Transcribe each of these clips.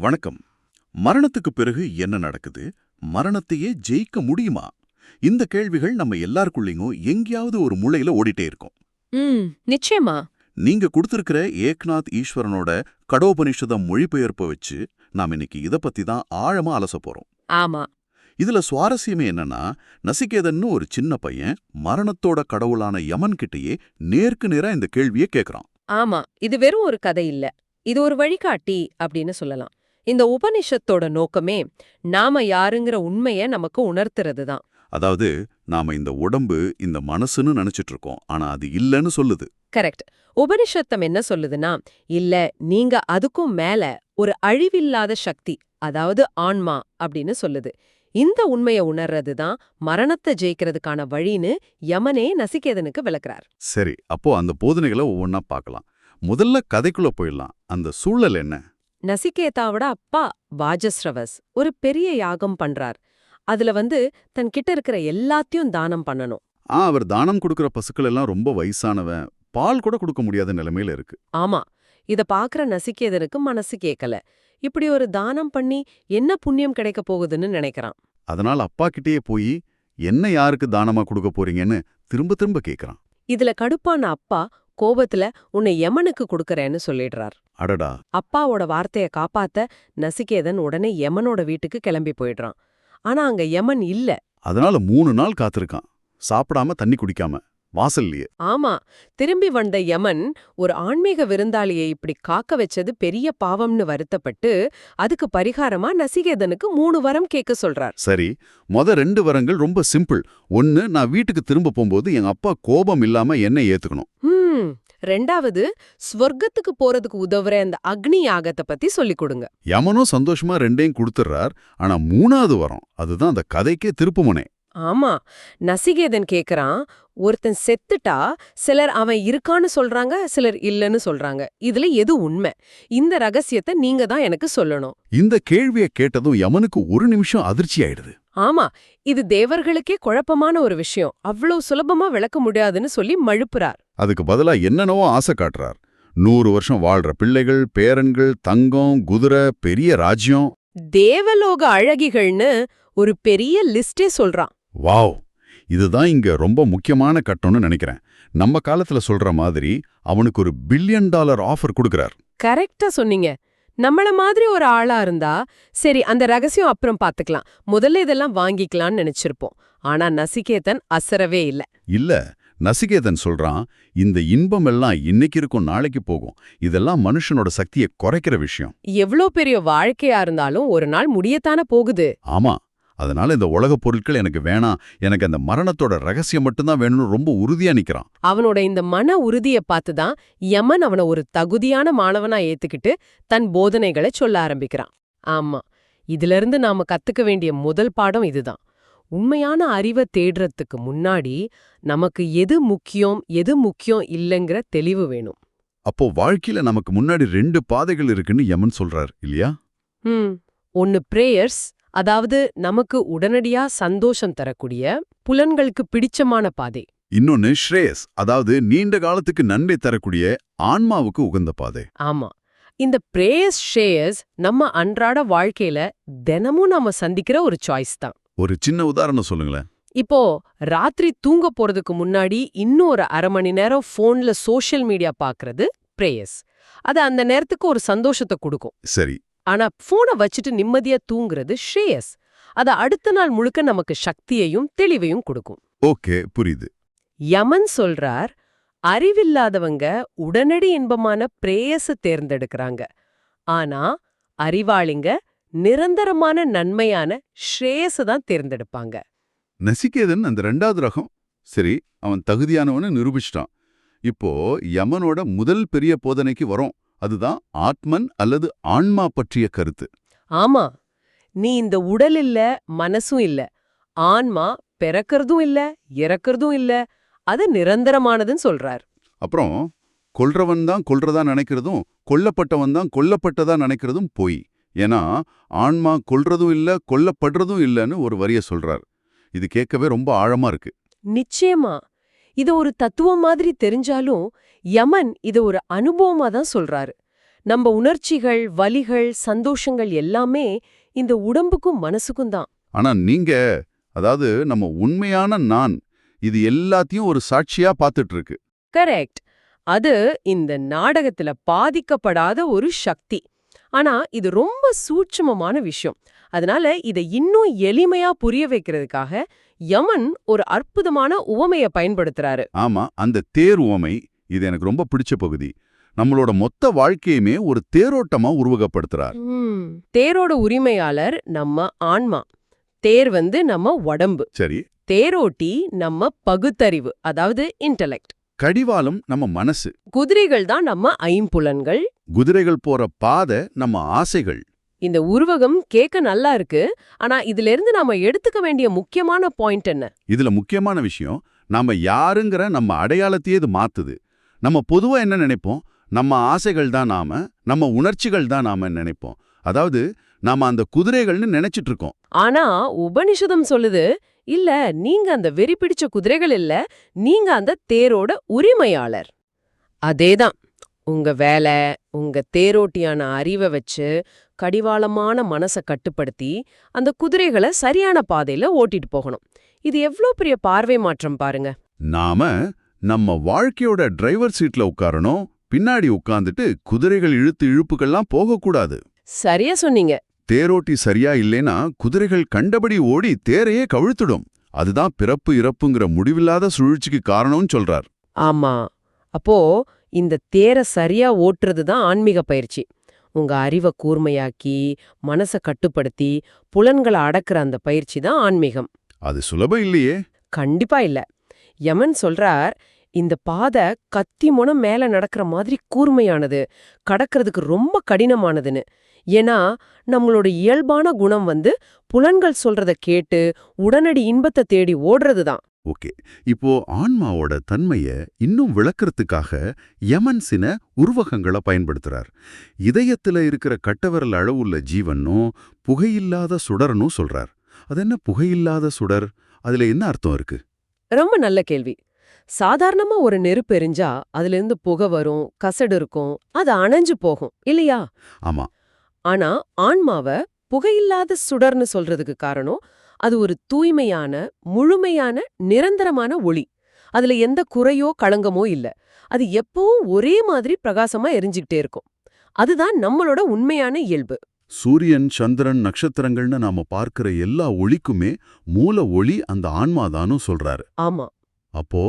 வணக்கம். மரணத்துக்கு பிறகு என்ன நடக்குது? மரணத்தையே ஜெயிக்க முடியுமா? இந்த கேள்விகள் நம்ம எல்லாருக்குள்ளேயும் எங்கேயாவது ஒரு மூலையில ஓடிட்டே இருக்கும். ம் நிச்சயமா. நீங்க கொடுத்திருக்கிற ஏக்நாத் ஈஸ்வரனோட கடோபனிஷத மொழிபெயர்ப்பை வச்சு நாம் இன்னைக்கு இத பத்தி தான் ஆழமா அலச போறோம். ஆமா. இதுல சுவாரஸ்யமே என்னன்னா நசிகேதன்னு ஒரு சின்ன பையன் மரணத்தோட கடவுளான யமன் கிட்டயே நேருக்கு நேரா இந்த கேள்வியை கேக்குறான். ஆமா இது வெறும் ஒரு கதை இல்ல. இது ஒரு வழிகாட்டி அப்படின்னு சொல்லலாம். இந்த உபனிஷத்தோட நோக்கமே நாம யாருங்கிற உண்மைய நமக்கு உணர்த்துறது தான் அதாவது நாம இந்த உடம்பு இந்த மனசுன்னு நினைச்சிட்டு இருக்கோம் ஆனா அது இல்லைன்னு சொல்லுது. கரெக்ட். உபனிஷத்தம் என்ன சொல்லுதுன்னா இல்ல நீங்க அதுக்கும் மேல ஒரு அழிவில்லாத சக்தி அதாவது ஆன்மா அப்படின்னு சொல்லுது. இந்த உண்மைய உணர்றது தான் மரணத்தை ஜெயிக்கிறதுக்கான வழின்னு யமனே நசிகேதனுக்கு விளக்குறார். சரி அப்போ அந்த போதனைகளை ஒவ்வொன்றா பார்க்கலாம். முதல்ல கதைக்குள்ள போயிடலாம். அந்த சூழல் என்ன? நசிகேதாவோட அப்பா வாஜஸ்ரவஸ் ஒரு பெரிய யாகம் பண்றார். அதுல வந்து தன் கிட்ட இருக்கிற எல்லாத்தையும் தானம் பண்ணணும். ஆ அவர் தானம் கொடுக்கிற பசுக்கள் எல்லாம் ரொம்ப வயசானவன். பால் கூட கொடுக்க முடியாத நிலைமையில இருக்கு. ஆமா இத பாக்குற நசிகேதனுக்கு மனசு கேக்கல. இப்படி ஒரு தானம் பண்ணி என்ன புண்ணியம் கிடைக்க போகுதுன்னு நினைக்கிறான். அதனால அப்பா கிட்டேயே போய் என்ன யாருக்கு தானமா கொடுக்க போறீங்கன்னு திரும்ப திரும்ப கேக்குறான். இதுல கடுப்பான அப்பா கோபத்துல உன்னை யமனுக்கு கொடுக்கறேன்னு சொல்லிடுறார். அடடா. அப்பாவோட வார்த்தைய காப்பாத்த நசிகேதன் உடனே யமனோட வீட்டுக்கு கிளம்பி போயிடுறான். ஆனா அங்க யமன் இல்ல. அதனால மூணு நாள் காத்திருக்கான். சாப்பிடாம தண்ணி குடிக்காம. வாசல்லையே. ஆமா திரும்பி வந்த யமன் ஒரு ஆன்மீக விருந்தாளியை இப்படி காக்க வச்சது பெரிய பாவம்னு வருத்தப்பட்டு அதுக்கு பரிகாரமா நசிகேதனுக்கு மூணு வரம் கேட்க சொல்றார். சரி மொத ரெண்டு வரங்கள் ரொம்ப சிம்பிள். ஒன்னு நான் வீட்டுக்கு திரும்ப போகும்போது எங்க அப்பா கோபம் இல்லாம என்ன ஏத்துக்கணும். ரெண்டாவது ஸ்வர்க்கத்துக்கு போறதுக்கு உதவுற அந்த அக்னி யாகத்தை பத்தி சொல்லிக் கொடுங்க. யமனும் சந்தோஷமா ரெண்டையும் கொடுத்துட்றார் ஆனா மூணாவது வரம் அதுதான் அந்த கதைக்கே திருப்புமுனை. ஆமா நசிகேதன் கேக்குறான் ஒருத்தன் செத்துட்டா சிலர் அவன் இருக்கான்னு சொல்றாங்க சிலர் இல்லன்னு சொல்றாங்க. இதுல எது உண்மை? இந்த ரகசியத்தை நீங்க தான் எனக்கு சொல்லணும். இந்த கேள்வியை கேட்டதும் யமனுக்கு ஒரு நிமிஷம் அதிர்ச்சி ஆயிடுது. ஆமா இது தேவர்களுக்கே குழப்பமான ஒரு விஷயம். அவ்வளவு சுலபமா விளக்க முடியாதுன்னு சொல்லி மழுப்புறார். அதுக்கு பதிலா என்னென்னவோ ஆசை காட்டுறார். நூறு வருஷம் வாழ்ற பிள்ளைகள் பேரன்கள் தங்கம் குதிரை பெரிய ராஜ்யம். தேவலோக அழகிகள்னு ஒரு பெரிய லிஸ்டே சொல்றான். வாவ் இதுதான் இங்க ரொம்ப முக்கியமான கட்டம்னு நினைக்கிறேன். நம்ம காலத்துல சொல்ற மாதிரி அவனுக்கு ஒரு பில்லியன் டாலர் ஆஃபர் கொடுக்கறார். கரெக்டா சொன்னீங்க. நம்மள மாதிரி ஒரு ஆளா இருந்தா சரி அந்த ரகசியம் அப்புறம் பாத்துக்கலாம். முதல்ல இதெல்லாம் வாங்கிக்கலாம்னு நினைச்சிருப்போம். ஆனா நசிகேதன் அசரவே இல்ல. இல்ல நசிகேதன் சொல்றான் இந்த இன்பம் எல்லாம் இன்னைக்கு இருக்கும் நாளைக்கு போகும். இதெல்லாம் மனுஷனோட சக்தியை குறைக்கிற விஷயம். எவ்ளோ பெரிய வாழ்க்கையா இருந்தாலும் ஒரு நாள் முடியத்தானே போகுது. ஆமா அதனால இந்த உலகப் பொருட்கள் எனக்கு வேணாம். எனக்கு அந்த மரணத்தோட ரகசியம் மட்டும்தான் வேணும்னு ரொம்ப உறுதியா நிக்கிறான். அவனோட இந்த மன உறுதிய பார்த்துதான் யமன் அவன ஒரு தகுதியான மாணவனா ஏத்துக்கிட்டு தன் போதனைகளை சொல்ல ஆரம்பிக்கிறான். ஆமா இதுல இருந்து நாம கத்துக்க வேண்டிய முதல் பாடம் இதுதான். உண்மையான அறிவை தேடுறதுக்கு முன்னாடி நமக்கு எது முக்கியம் எது முக்கியம் இல்லைங்கிற தெளிவு வேணும். அப்போ வாழ்க்கையில நமக்கு முன்னாடி ரெண்டு பாதைகள் இருக்குன்னு யமன் சொல்றார் இல்லையா? ம் ஒன்னு பிரேயர்ஸ் அதாவது நமக்கு உடனடியா சந்தோஷம் தரக்கூடிய புலன்களுக்கு பிடிச்சமான பாதை. இன்னொன்னு ஸ்ரேயஸ் அதாவது நீண்ட காலத்துக்கு நன்மை தரக்கூடிய ஆன்மாவுக்கு உகந்த பாதை. ஆமா. இந்த பிரேயர்ஸ் ஷேயர்ஸ் நம்ம அன்றாட வாழ்க்கையில தினமும் நாம சந்திக்கிற ஒரு சாய்ஸ் தான். ஒரு சின்ன உதாரணம் சொல்லுங்களேன். இப்போ ராத்திரி தூங்க போறதுக்கு முன்னாடி இன்னும் ஒரு அரை மணி நேரம் ஃபோன்ல சோஷியல் மீடியா பார்க்கறது பிரேயர்ஸ் அது அந்த நேரத்துக்கு ஒரு சந்தோஷத்தை கொடுக்கும். சரி. ஆனா போனை வச்சுட்டு நிம்மதியா தூங்குறது ஷேயஸ் அது அடுத்த நாள் முழுக்க நமக்கு சக்தியையும் தெளிவையும் கொடுக்கும். ஓகே புரியுது. யமன் சொல்றார் அறிவில்லாதவங்க உடனடி இன்பமான பிரேயஸ தேர்ந்தெடுக்கறாங்க. ஆனா அறிவாளிங்க நிரந்தரமான நன்மையான ஸ்ரேயஸ தான் தேர்ந்தெடுப்பாங்க. நசிகேதன் அந்த ரெண்டாவது ரகம். சரி அவன் தகுதியானவன்னு நிரூபிச்சிட்டான். இப்போ யமனோட முதல் பெரிய போதனைக்கு வரோம். அதுதான் ஆத்மன் அல்லது ஆன்மா பற்றிய கருத்து. ஆமா. நீ இந்த உடல் இல்ல மனசும் இல்ல. ஆன்மா பிறக்கறதும் இல்ல இறக்கறதும் இல்ல. அது நிரந்தரமானதுன்னு சொல்றார். அப்புறம் கொல்றவன் தான் கொல்றதா நினைக்கிறதும் கொல்லப்பட்டவன் தான் கொல்லப்பட்டதா நினைக்கிறதும் பொய். ஏன்னா ஆன்மா கொல்றதும் இல்ல கொல்லப்படுறதும் இல்லைன்னு ஒரு வரிய சொல்றார். இது கேட்கவே ரொம்ப ஆழமா இருக்கு. நிச்சயமா. இது ஒரு தத்துவம் மாதிரி தெரிஞ்சாலும் யமன் இத ஒரு அனுபவமா தான் சொல்றாரு. நம்ம உணர்ச்சிகள் வலிகள் சந்தோஷங்கள் எல்லாமே இந்த உடம்புக்கும் மனசுக்கும் தான். ஆனா நீங்க அதாவது நம்ம உண்மையான நான் இது எல்லாத்தையும் ஒரு சாட்சியா பார்த்துட்டு இருக்கு கரெக்ட். அது இந்த நாடகத்துல பாதிக்கப்படாத ஒரு சக்தி. ஆனா இது ரொம்ப சூட்சுமமான விஷயம். அதனால இதை இன்னும் எளிமையா புரிய வைக்கிறதுக்காக யமன் ஒரு அற்புதமான உவமைய பயன்படுத்துறாரு. ஆமா அந்த தேர் உவமை இது எனக்கு ரொம்ப பிடிச்ச பகுதி. நம்மளோட மொத்த வாழ்க்கையுமே ஒரு தேரோட்டமா உருவகப்படுத்துறார். தேரோட உரிமையாளர் நம்ம ஆன்மா. தேர் வந்து நம்ம உடம்பு. சரி. தேரோட்டி நம்ம பகுத்தறிவு அதாவது இன்டலெக்ட் கடிவாளம் நம்ம மனசு. குதிரைகள் தான் நம்ம ஐம்புலன்கள். குதிரைகள் போற பாதை நம்ம ஆசைகள். இந்த உருவகம் கேட்க நல்லா இருக்கு. ஆனா இதுல இருந்து நாம எடுத்துக்க வேண்டிய முக்கியமான பாயிண்ட் என்ன? இதுல முக்கியமான விஷயம் நாம யாருங்கிற நம்ம அடையாளத்தையே இது மாத்துது. நம்ம பொதுவா என்ன நினைப்போம்? நம்ம ஆசைகள் தான் நாம நம்ம உணர்ச்சிகள் தான் நாம நினைப்போம்? அதாவது நாம அந்த குதிரைகள்னு நினைச்சிட்டு இருக்கோம். ஆனா உபனிஷதம் சொல்லுது இல்ல நீங்க அந்த வெறி பிடிச்ச குதிரைகள் இல்ல நீங்க அந்த தேரோட உரிமையாளர். அதேதான். உங்க வேலை உங்க தேரோட்டியான அறிவை வச்சு கடிவாளமான மனசை கட்டுப்படுத்தி அந்த குதிரைகளை சரியான பாதையில ஓட்டிட்டு போகணும். இது எவ்ளோ பெரிய பார்வை மாற்றம் பாருங்க. நாம நம்ம வாழ்க்கையோட டிரைவர் சீட்ல உட்காரணும் பின்னாடி உட்கார்ந்துட்டு குதிரைகள் இழுத்து இழுப்புகள்லாம் போகக்கூடாது. சரியா சொன்னீங்க. தேரோட்டி சரியா இல்லைனா குதிரைகள் கண்டபடி ஓடி தேரையே கவிழ்த்துடும். அதுதான் பிறப்பு இறப்புங்கிற முடிவில்லாத சுழற்சிக்கு காரணம்னு சொல்றார். ஆமா. அப்போ இந்த தேரை சரியா ஓட்டுறது தான் ஆன்மீக பயிற்சி. உங்க அறிவை கூர்மையாக்கி மனசை கட்டுப்படுத்தி புலன்களை அடக்குற அந்த பயிற்சி தான் ஆன்மீகம். அது சுலபம் இல்லையே? கண்டிப்பா இல்ல. யமன் சொல்றார் இந்த பாதை கத்தி முனம் மேல நடக்கிற மாதிரி கூர்மையானது கடக்கிறதுக்கு ரொம்ப கடினமானதுன்னு. ஏன்னா நம்மளோட இயல்பான குணம் வந்து புலன்கள் சொல்றத கேட்டு உடனடி இன்பத்தை தேடி ஓடுறது தான். ஓகே. இப்போ ஆன்மாவோட தன்மைய இன்னும் விளக்கறதுக்காக யமன் சின உருவகங்களை பயன்படுத்துறார். இதயத்துல இருக்கிற கட்டவிரல் அளவுள்ள ஜீவனும் புகையில்லாத சுடர்னும் சொல்றார். அது என்ன புகையில்லாத சுடர்? அதுல என்ன அர்த்தம் இருக்கு? ரொம்ப நல்ல கேள்வி. சாதாரணமா ஒரு நெருப்பு எரிஞ்சா அதுல இருந்து புகை வரும் கசடு இருக்கும் அது அணைஞ்சு போகும் இல்லையா? ஆமா. ஆனா ஆன்மாவ புகையில்லாத சுடர்னு சொல்றதுக்கு காரணம் அது ஒரு தூய்மையான முழுமையான நிரந்தரமான ஒளி. அதுல எந்த குறையோ களங்கமோ இல்ல. அது எப்பவும் ஒரே மாதிரி பிரகாசமா எரிஞ்சுக்கிட்டே இருக்கும். அதுதான் நம்மளோட உண்மையான இயல்பு. சூரியன் சந்திரன் நட்சத்திரங்கள்னு நாம பார்க்கிற எல்லா ஒளிக்குமே மூல ஒளி அந்த ஆன்மாதானும் சொல்றாரு. ஆமா. அப்போ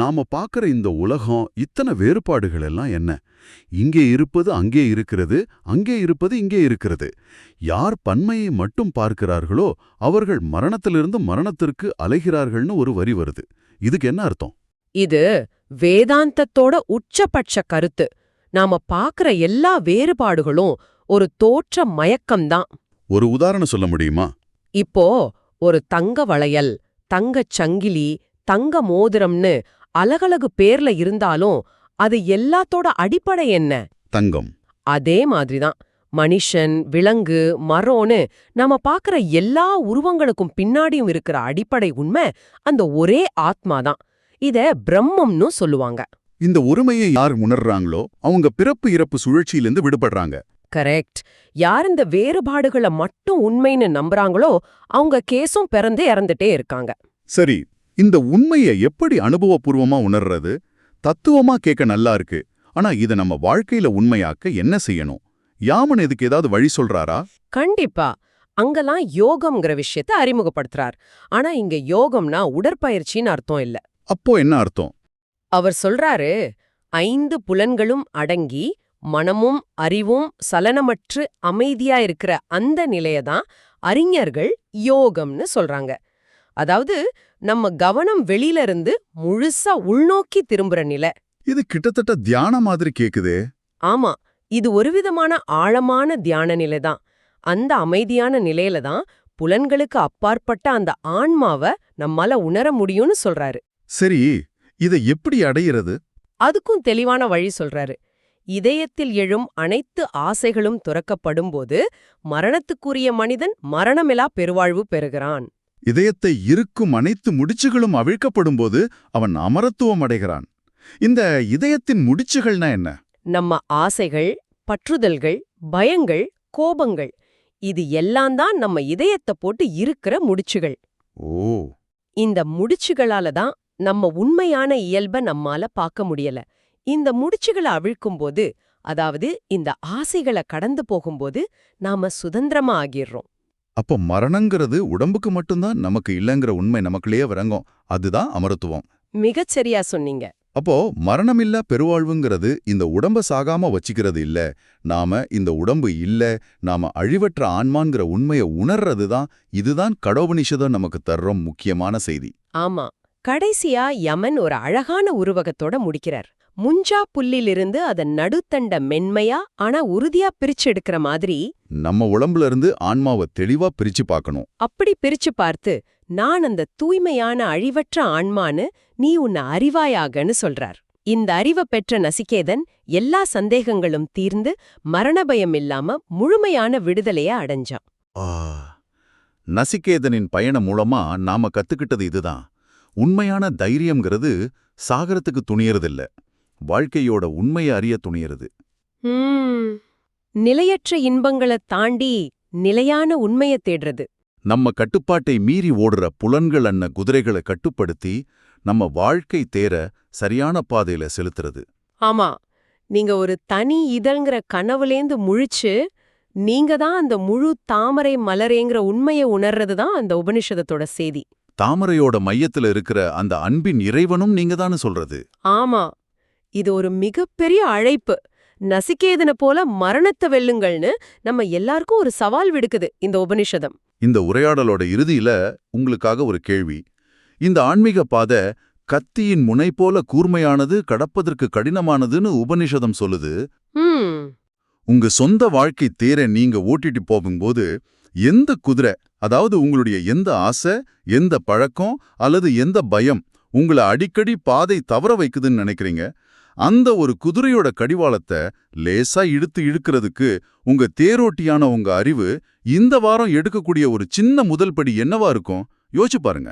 நாம பார்க்கிற இந்த உலகம் இத்தனை வேறுபாடுகள் எல்லாம் என்ன? இங்கே இருப்பது அங்கே இருக்கிறது அங்கே இருப்பது இங்கே இருக்கிறது. யார் பன்மையை மட்டும் பார்க்கிறார்களோ அவர்கள் மரணத்திலிருந்து மரணத்திற்கு அலைகிறார்கள்னு ஒரு வரி வருது. இதுக்கு என்ன அர்த்தம்? இது வேதாந்தத்தோட உச்சபட்ச கருத்து. நாம பாக்குற எல்லா வேறுபாடுகளும் ஒரு தோற்ற மயக்கம்தான். ஒரு உதாரணம் சொல்ல முடியுமா? இப்போ ஒரு தங்க வளையல் தங்கச் சங்கிலி தங்க மோதிரம்னு அலகலகு பேர்ல இருந்தாலும் அது எல்லாத்தோட அடிப்படை என்ன? தங்கம். அதே மாதிரிதான். மனுஷன் விலங்கு மரோன்னு நாம பாக்குற எல்லா உருவங்களுக்கும் பின்னாடியும் இருக்கிற அடிப்படை உண்மை அந்த ஒரே ஆத்மாதான். இத பிரம்மம்னு சொல்லுவாங்க. இந்த ஒருமையை யார் உணர்றாங்களோ அவங்க பிறப்பு இறப்பு சுழற்சியிலிருந்து விடுபடுறாங்க. கரெக்ட். யார் இந்த வேறுபாடுகளை மட்டும் உண்மைன்னு நம்புறாங்களோ அவங்க கேஸும் பிறந்து இறந்துட்டே இருக்காங்க. சரி இந்த உண்மையை எப்படி அனுபவபூர்வமா உணர்றது? தத்துவமா கேட்க நல்லா இருக்கு. ஆனா இத நம்ம வாழ்க்கையில உண்மையாக்க என்ன செய்யணும்? யாமன் இதுக்கு ஏதாவது வழி சொல்றாரா? கண்டிப்பா. அங்கெல்லாம் யோகம்ங்கிற விஷயத்த அறிமுகப்படுத்துறார். ஆனா இங்க யோகம்னா உடற்பயிற்சின்னு அர்த்தம் இல்ல. அப்போ என்ன அர்த்தம்? அவர் சொல்றாரு ஐந்து புலன்களும் அடங்கி மனமும் அறிவும் சலனமற்று அமைதியா இருக்கிற அந்த நிலையதான் அறிஞர்கள் யோகம்னு சொல்றாங்க. அதாவது நம்ம கவனம் வெளியில இருந்து முழுசா உள்நோக்கி திரும்புற நிலை. இது கிட்டத்தட்ட தியானம் மாதிரி கேக்குதே. ஆமா இது ஒரு விதமான ஆழமான தியான நிலைதான் அந்த அமைதியான நிலையில தான் புலன்களுக்கு அப்பாற்பட்ட அந்த ஆன்மாவை நம்மால உணர முடியும்னு சொல்றாரு. சரி இதை எப்படி அடையிறது? அதுக்கும் தெளிவான வழி சொல்றாரு. இதயத்தில் எழும் அனைத்து ஆசைகளும் துறக்கப்படும்போது மரணத்துக்குரிய மனிதன் மரணமிலா பெருவாழ்வு பெறுகிறான். இதயத்தை இருக்கும் அனைத்து முடிச்சுகளும் அவிழ்க்கப்படும்போது அவன் அமரத்துவம் அடைகிறான். இந்த இதயத்தின் முடிச்சுகள்னா என்ன? நம்ம ஆசைகள் பற்றுதல்கள் பயங்கள் கோபங்கள் இது எல்லாம் தான் நம்ம இதயத்தை போட்டு இருக்கிற முடிச்சுகள். ஓ. இந்த முடிச்சுகளால தான் நம்ம உண்மையான இயல்ப நம்மால பார்க்க முடியல. இந்த முடிச்சுகளை அவிழ்க்கும்போது அதாவது இந்த ஆசைகளை கடந்து போகும்போது நாம சுதந்திரமா ஆகிர்றோம் அப்போ மரணங்கிறது உடம்புக்கு மட்டும்தான் நமக்கு இல்லைங்கிற உண்மை நமக்குள்ளேயே வரங்கும் அதுதான் அமரத்துவம். மிகச்சரியா சொன்னீங்க. அப்போ மரணமில்லா பெருவாழ்வுங்கிறது இந்த உடம்ப சாகாம வச்சுக்கிறது இல்ல. நாம இந்த உடம்பு இல்ல நாம அழிவற்ற ஆன்மான்கிற உண்மையை உணர்றது தான் இதுதான் கடோபனிஷதம் நமக்கு தர்றோம் முக்கியமான செய்தி. ஆமா. கடைசியா யமன் ஒரு அழகான உருவகத்தோட முடிக்கிறார். முஞ்சா புல்லிலிருந்து அதன் நடுத்தண்ட மென்மையா ஆனா உறுதியா பிரிச்செடுக்கிற மாதிரி நம்ம உடம்புல இருந்து ஆன்மாவை தெளிவா பிரிச்சு பார்க்கணும். அப்படி பிரிச்சு பார்த்து நான் அந்த தூய்மையான அழிவற்ற ஆன்மான்னு நீ உன்னை அறிவாயாகன்னு சொல்றார். இந்த அறிவை பெற்ற நசிகேதன் எல்லா சந்தேகங்களும் தீர்ந்து மரணபயம் இல்லாம முழுமையான விடுதலைய அடைஞ்சான். ஆ, நசிகேதனின் பயணம் மூலமா நாம கத்துக்கிட்டது இதுதான். உண்மையான தைரியம்ங்கிறது சாகரத்துக்கு துணியறதில்ல. வாழ்க்கையோட உண்மையை அறிய துணியறது. நிலையற்ற இன்பங்களைத் தாண்டி நிலையான உண்மைய தேடுறது. நம்ம கட்டுப்பாட்டை மீறி ஓடுற புலன்கள் அன்ன குதிரைகளை கட்டுப்படுத்தி நம்ம வாழ்க்கை தேர சரியான பாதையில செலுத்துறது. ஆமா. நீங்க ஒரு தனி இதழ்ங்கிற கனவுலேந்து முழிச்சு நீங்க தான் அந்த முழு தாமரை மலரேங்கிற உண்மைய உணர்றது தான் அந்த உபனிஷதத்தோட செய்தி. தாமரையோட மையத்துல இருக்கிற அந்த அன்பின் இறைவனும் நீங்க தானே சொல்றது. ஆமா. இது ஒரு மிகப்பெரிய அழைப்பு. நசிகேதன போல மரணத்தை வெல்லுங்கள்னு நம்ம எல்லாருக்கும் ஒரு சவால் விடுக்குது இந்த உபனிஷதம் இந்த உரையாடலோட இறுதியில உங்களுக்காக ஒரு கேள்வி. இந்த ஆன்மீக பாதை கத்தியின் முனை போல கூர்மையானது கடப்பதற்கு கடினமானதுன்னு உபனிஷதம் சொல்லுது. உங்க சொந்த வாழ்க்கை தேரை நீங்க ஓட்டிட்டு போகும்போது எந்த குதிரை அதாவது உங்களுடைய எந்த ஆசை எந்த பழக்கம் அல்லது எந்த பயம் உங்களை அடிக்கடி பாதை தவற வைக்குதுன்னு நினைக்கிறீங்க? அந்த ஒரு குதிரையோட கடிவாளத்தை லேசா இழுத்து இழுக்கிறதுக்கு உங்க தேரோட்டியான உங்க அறிவு இந்த வாரம் எடுக்கக்கூடிய ஒரு சின்ன முதல் படி என்னவா இருக்கும்? யோசிச்சு பாருங்க.